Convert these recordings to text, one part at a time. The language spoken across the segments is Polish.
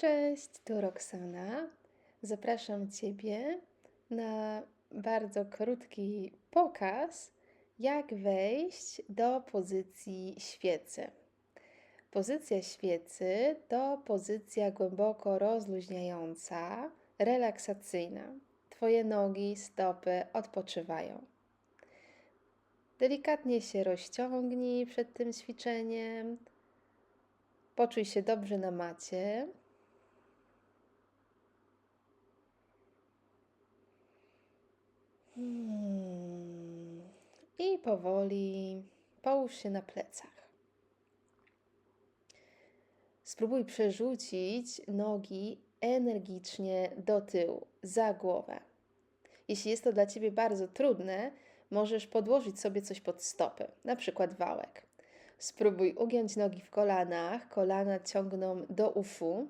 Cześć, tu Roxana. Zapraszam Ciebie na bardzo krótki pokaz, jak wejść do pozycji świecy. Pozycja świecy to pozycja głęboko rozluźniająca, relaksacyjna. Twoje nogi, stopy odpoczywają. Delikatnie się rozciągnij przed tym ćwiczeniem. Poczuj się dobrze na macie. I powoli połóż się na plecach. Spróbuj przerzucić nogi energicznie do tyłu, za głowę. Jeśli jest to dla Ciebie bardzo trudne, możesz podłożyć sobie coś pod stopy, na przykład wałek. Spróbuj ugiąć nogi w kolanach, kolana ciągną do uszu.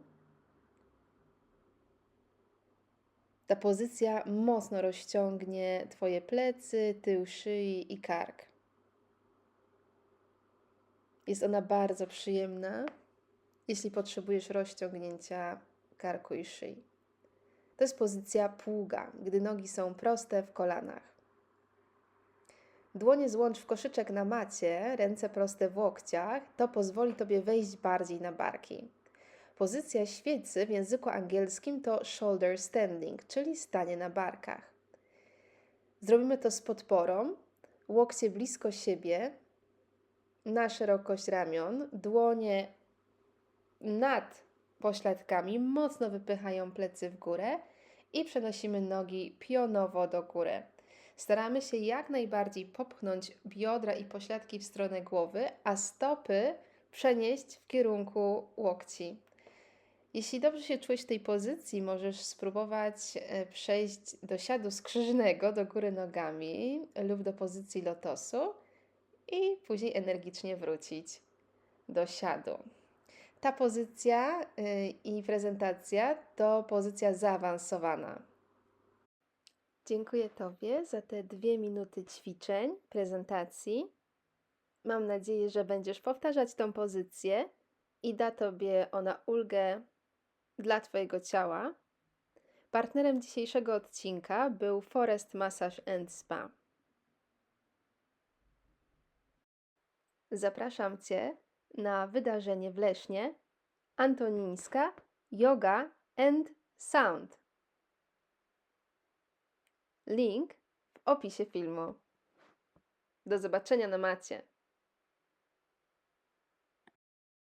Ta pozycja mocno rozciągnie Twoje plecy, tył szyi i kark. Jest ona bardzo przyjemna, jeśli potrzebujesz rozciągnięcia karku i szyi. To jest pozycja pługa, gdy nogi są proste w kolanach. Dłonie złącz w koszyczek na macie, ręce proste w łokciach, to pozwoli Tobie wejść bardziej na barki. Pozycja świecy w języku angielskim to shoulder standing, czyli stanie na barkach. Zrobimy to z podporą, łokcie blisko siebie, na szerokość ramion, dłonie nad pośladkami, mocno wypychają plecy w górę i przenosimy nogi pionowo do góry. Staramy się jak najbardziej popchnąć biodra i pośladki w stronę głowy, a stopy przenieść w kierunku łokci. Jeśli dobrze się czujesz w tej pozycji, możesz spróbować e, przejść do siadu skrzyżnego do góry nogami lub do pozycji lotosu i później energicznie wrócić do siadu. Ta pozycja y, i prezentacja to pozycja zaawansowana. Dziękuję Tobie za te dwie minuty ćwiczeń, prezentacji. Mam nadzieję, że będziesz powtarzać tą pozycję i da Tobie ona ulgę dla Twojego ciała. Partnerem dzisiejszego odcinka był Forest Massage and Spa. Zapraszam Cię na wydarzenie w Lesznie Antonińska Yoga and Sound. Link w opisie filmu. Do zobaczenia na macie.